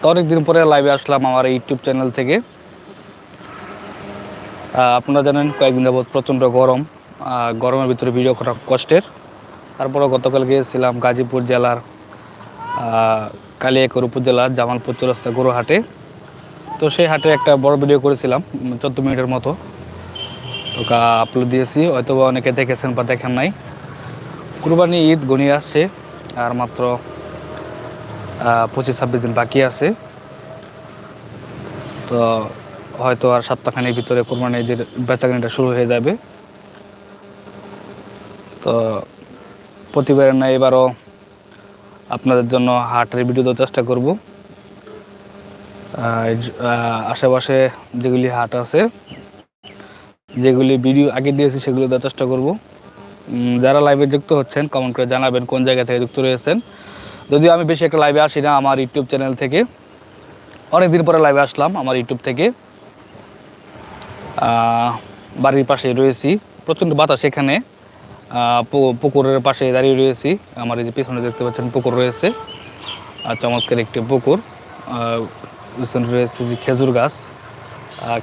তো অনেকদিন পরে লাইভে আসলাম আমার ইউটিউব চ্যানেল থেকে। আপনারা জানেন কয়েকদিন যাবৎ প্রচণ্ড গরম গরমের ভিতরে ভিডিও করা কষ্টের। তারপরে গতকাল গিয়েছিলাম গাজীপুর জেলার কালিয়াকৈর উপজেলার জামালপুর চৌরাস্তা গরুহাটে। তো সেই হাটে একটা বড় ভিডিও করেছিলাম চোদ্দ মিনিটের মতো। তো আপলোড দিয়েছি হয়তো অনেকে দেখেছেন বা দেখেন নাই। কুরবানি ঈদ গনিয়ে আসছে। আর মাত্র পঁচিশ ছাব্বিশ দিন বাকি আছে। তো হয়তো আর সপ্তাহখানির ভিতরে কোরবানি ঈদের বেচাকেনিটা শুরু হয়ে যাবে। তো প্রতিবারের না এবারও আপনাদের জন্য হাটের ভিডিও দেওয়ার চেষ্টা করব। আশেপাশে যেগুলি হাট আছে, যেগুলি ভিডিও আগে দিয়েছি সেগুলো দেওয়ার চেষ্টা করব। যারা লাইভে যুক্ত হচ্ছেন কমেন্ট করে জানাবেন কোন জায়গা থেকে যুক্ত রয়েছেন। যদিও আমি বেশি একটা লাইভে আসি না আমার ইউটিউব চ্যানেল থেকে। অনেক দিন পরে লাইভে আসলাম আমার ইউটিউব থেকে। বাড়ির পাশে রয়েছি, প্রচণ্ড বাতাস এখানে। পুকুরের পাশে দাঁড়িয়ে রয়েছি। আমার এই যে পিছনে দেখতে পাচ্ছেন পুকুর রয়েছে। আর চমৎকার একটি পুকুর। রয়েছে যে খেজুর গাছ।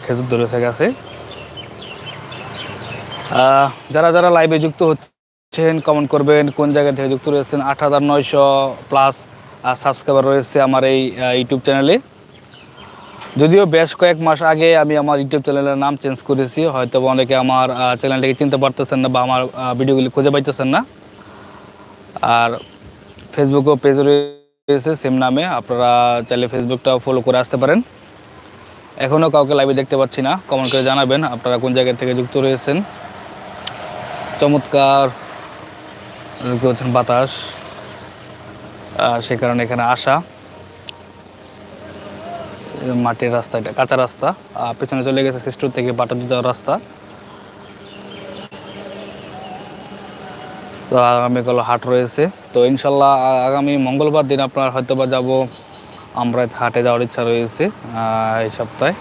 খেজুর ধরেছে গাছে। যারা যারা লাইভে যুক্ত হচ্ছেন কমেন্ট করবেন, কোন জায়গা থেকে যুক্ত রয়েছেন, আট হাজার নয়শো প্লাস সাবস্ক্রাইবার রয়েছে আমার এই ইউটিউব চ্যানেলে যদিও বেশ কয়েক মাস আগে আমি আমার ইউটিউব চ্যানেলের নাম চেঞ্জ করেছি হয়তো অনেকে আমার চ্যানেলটাকে চিনতে পারতেছেন না বা আমার ভিডিওগুলি খুঁজে পাইতেছেন না। আর ফেসবুকও পেজ রয়েছে সেম নামে, আপনারা চাইলে ফেসবুকটা ফলো করে আসতে পারেন। এখনও কাউকে লাইভে দেখতে পাচ্ছি না কমেন্ট করে জানাবেন আপনারা কোন জায়গা থেকে যুক্ত রয়েছেন। চমৎকার। বাতাস। সে কারণে এখানে আসা। মাটির রাস্তা, এটা কাঁচা রাস্তা। পেছনে চলে গেছে সিস্টুর থেকে বাটার যাওয়ার রাস্তা। তো আগামীকাল হাট রয়েছে। তো ইনশাল্লাহ আগামী মঙ্গলবার দিন আপনার হয়তো বা যাব। আমরা হাটে যাওয়ার ইচ্ছা রয়েছে এই সপ্তাহে।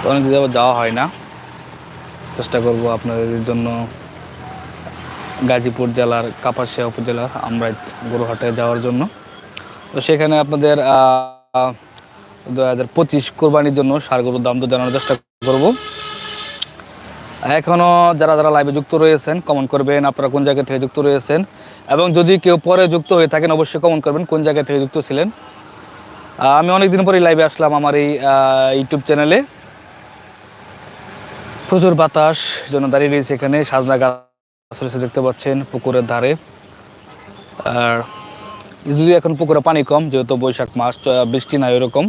তো অনেক যাওয়া হয় না। চেষ্টা করব আপনাদের জন্য গাজীপুর জেলার কাপাসিয়া উপজেলার আমরাইত গরুহাটে যাওয়ার জন্য। তো সেখানে আপনাদের দু হাজার পঁচিশ কোরবানির জন্য সার গরুর দাম তো জানানোর চেষ্টা করব। এখনও যারা যারা লাইভে যুক্ত রয়েছেন কমেন্ট করবেন আপনারা কোন জায়গা থেকে যুক্ত রয়েছেন। এবং যদি কেউ পরে যুক্ত হয়ে থাকেন, অবশ্যই কমেন্ট করবেন কোন জায়গা থেকে যুক্ত ছিলেন। আমি অনেকদিন পরেই লাইভে আসলাম আমার এই ইউটিউব চ্যানেলে প্রচুর বাতাস জন্য দাঁড়িয়ে রয়েছে এখানে। সাজনা গাছ রয়েছে, দেখতে পাচ্ছেন, পুকুরের ধারে। আর যদি এখন পুকুরে পানি কম, যেহেতু বৈশাখ মাস বৃষ্টি নাই ওরকম।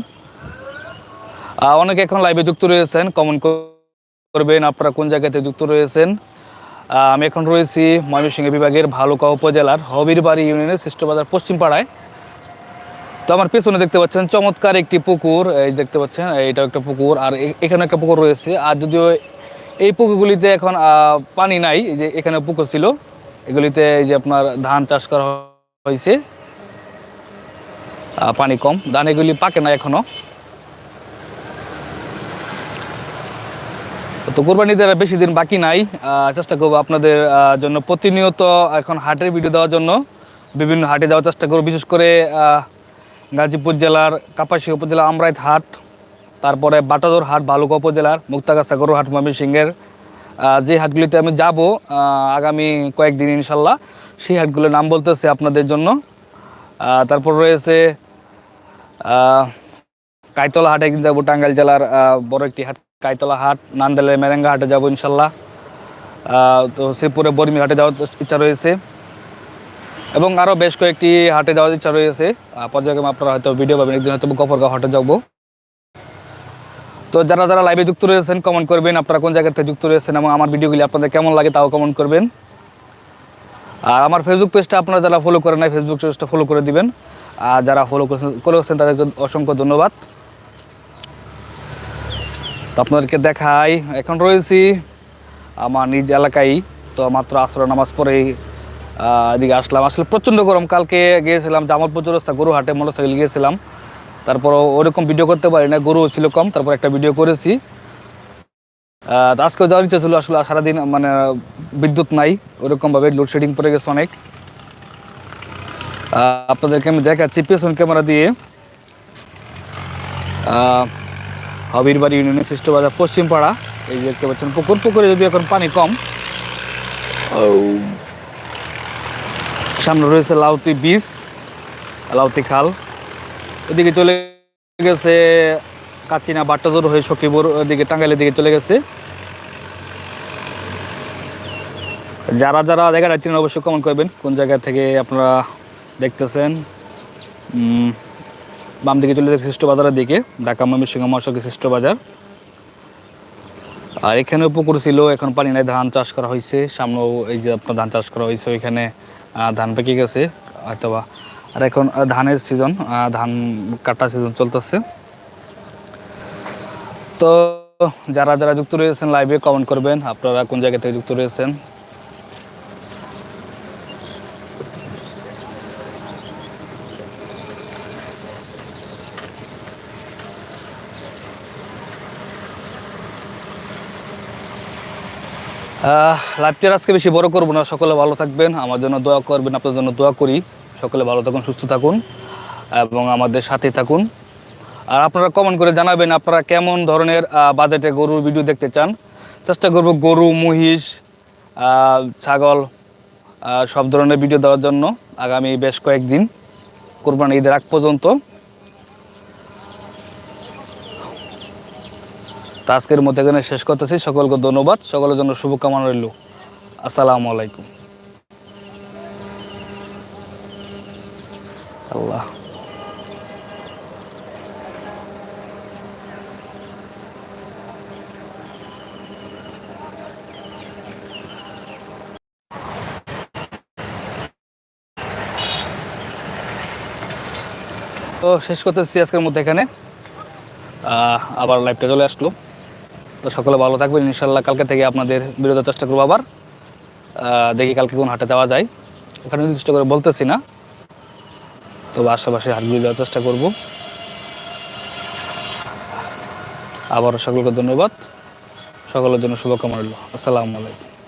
অনেকে এখন লাইভে যুক্ত রয়েছেন কমেন্ট করবেন আপনারা কোন জায়গাতে যুক্ত রয়েছেন। আমি এখন রয়েছি ময়মনসিংহ বিভাগের ভালুকা উপজেলার হবিরবাড়ি ইউনিয়নের সৃষ্টবাজার পশ্চিম পাড়ায় তো আমার পেছনে দেখতে পাচ্ছেন, চমৎকার একটি পুকুর। এই দেখতে পাচ্ছেন এইটা একটা পুকুর। আর এখানে একটা পুকুর রয়েছে। আর যদিও এই পুকুরগুলিতে এখন পানি নাই যে এখানে পুকুর ছিল। এগুলিতে এই যে আপনার ধান চাষ করা হয়েছে। পানি কম। ধান এগুলি পাকে না এখনও। তো কোরবানিদের আর বেশি দিন বাকি নাই। চেষ্টা করব আপনাদের জন্য প্রতিনিয়ত এখন হাটের ভিডিও দেওয়ার জন্য বিভিন্ন হাটে যাওয়ার চেষ্টা করব। বিশেষ করে গাজীপুর জেলার কাপাসিয়া উপজেলা আমরাইত হাট। তারপরে বাটাদোর হাট ভালুকা উপজেলার, মুক্তাগাছা গরু হাট ময়মনসিংহের যে হাটগুলিতে আমি যাব আগামী কয়েকদিন ইনশাল্লাহ, সেই হাটগুলোর নাম বলতেছে আপনাদের জন্য। তারপর রয়েছে কাইতলা হাটে একদিন যাব, টাঙ্গাইল জেলার বড় একটি হাট, কাইতলা হাট, নান্দালের মেরেঙ্গা হাটে যাব ইনশাল্লাহ। তো শ্রীপুরে বর্মি হাটে যাওয়ার ইচ্ছা রয়েছে। এবং আরও বেশ কয়েকটি হাটে যাওয়ার ইচ্ছা রয়েছে। পর্যায়ক্রমে আপনারা হয়তো ভিডিও পাবেন, একদিন হয়তো গফরগাঁও হাটে যাব। তো যারা যারা লাইভে যুক্ত রয়েছেন কমেন্ট করবেন আপনারা কোন জায়গা যুক্ত রয়েছেন এবং আমার ভিডিওগুলি আপনাদের কেমন লাগে তাও কমেন্ট করবেন। আর আমার ফেসবুক পেজটা আপনারা যারা ফলো করেন নাই ফেসবুক পেজটা ফলো করে দিবেন। আর যারা ফলো করেছেন তাদেরকে অসংখ্য ধন্যবাদ। তো আপনাদেরকে দেখাই এখন রয়েছি আমার নিজ এলাকায়। তো মাত্র আসর নামাজ আহ, এদিকে আসলাম। আসলে প্রচণ্ড গরম। কালকে গিয়েছিলাম জামালপুর চৌরাস্তা গরু হাটে মোটরসাইকেল গিয়েছিলাম। তারপর ওরকম ভিডিও করতে পারি না গরু ছিল কম তারপর একটা ভিডিও করেছি। আজকেও যাওয়ার ইচ্ছা ছিল আসলে সারাদিন মানে বিদ্যুৎ নাই ওরকমভাবে লোডশেডিং পড়ে গেছে অনেক। আপনাদেরকে আমি দেখাচ্ছি পেছন ক্যামেরা দিয়ে। হবিরবাড়ি ইউনিয়নের সৃষ্ট বাজার পশ্চিম পাড়া এই যে দেখতে পাচ্ছেন পুকুর পুকুরে যদি এখন পানি কম। সামনে রয়েছে লাউতি বীজ লাউতি খাল। এদিকে চলে গেছে কাচিনা বাট্টাজোর হয়ে সখীপুর ওদিকে টাঙ্গাইলের দিকে চলে গেছে। যারা যারা জায়গাটা চিনেন অবশ্যই কমেন্ট করবেন, কোন জায়গা থেকে আপনারা দেখতেছেন। বাম দিকে চলে গেছে সৃষ্ট বাজারের দিকে, ঢাকা ময়মনসিংহ মহাসড়কের সৃষ্ট বাজার। আর এখানেও পুকুর ছিল, এখন পানি নাই, ধান চাষ করা হয়েছে। সামনেও এই যে আপনার ধান চাষ করা হয়েছে, ওইখানে ধান পেকে গেছে, হয়তোবা আর এখন ধানের সিজন ধান কাটা সিজন চলতেছে। তো যারা যারা যুক্ত রয়েছেন লাইভে কমেন্ট করবেন, আপনারা কোন জায়গা থেকে যুক্ত রয়েছেন? লাইভটি আজকে বেশি বড় করব না, সকলে ভালো থাকবেন। আমার জন্য দোয়া করবেন, আপনার জন্য দোয়া করি। সকলে ভালো থাকুন, সুস্থ থাকুন এবং আমাদের সাথে থাকুন। আর আপনারা কমেন্ট করে জানাবেন আপনারা কেমন ধরনের বাজেটে গরুর ভিডিও দেখতে চান। চেষ্টা করব গরু, মহিষ ছাগল সব ধরনের ভিডিও দেওয়ার জন্য আগামী বেশ কয়েকদিন কোরবানি ঈদের আগ পর্যন্ত। আজকের মধ্যে এখানে শেষ করতেছি। সকলকে ধন্যবাদ। সকলের জন্য শুভকামনা রইল। আসসালামু আলাইকুম। আল্লাহ তো শেষ করতেছি আজকের মধ্যে এখানে। আবার লাইভটা চলে আসলো। তো সকলে ভালো থাকবেন ইনশাল্লাহ কালকে থেকে আপনাদের বিরোধের চেষ্টা করব আবার। দেখি কালকে কোন হাটে দেওয়া যায়। ওখানে নির্দিষ্ট করে বলতেছি না। তবে আশেপাশে হাটগুলি দেওয়ার চেষ্টা করব। আবারও সকলকে ধন্যবাদ। সকলের জন্য শুভকামনা রইল। আসসালামু আলাইকুম।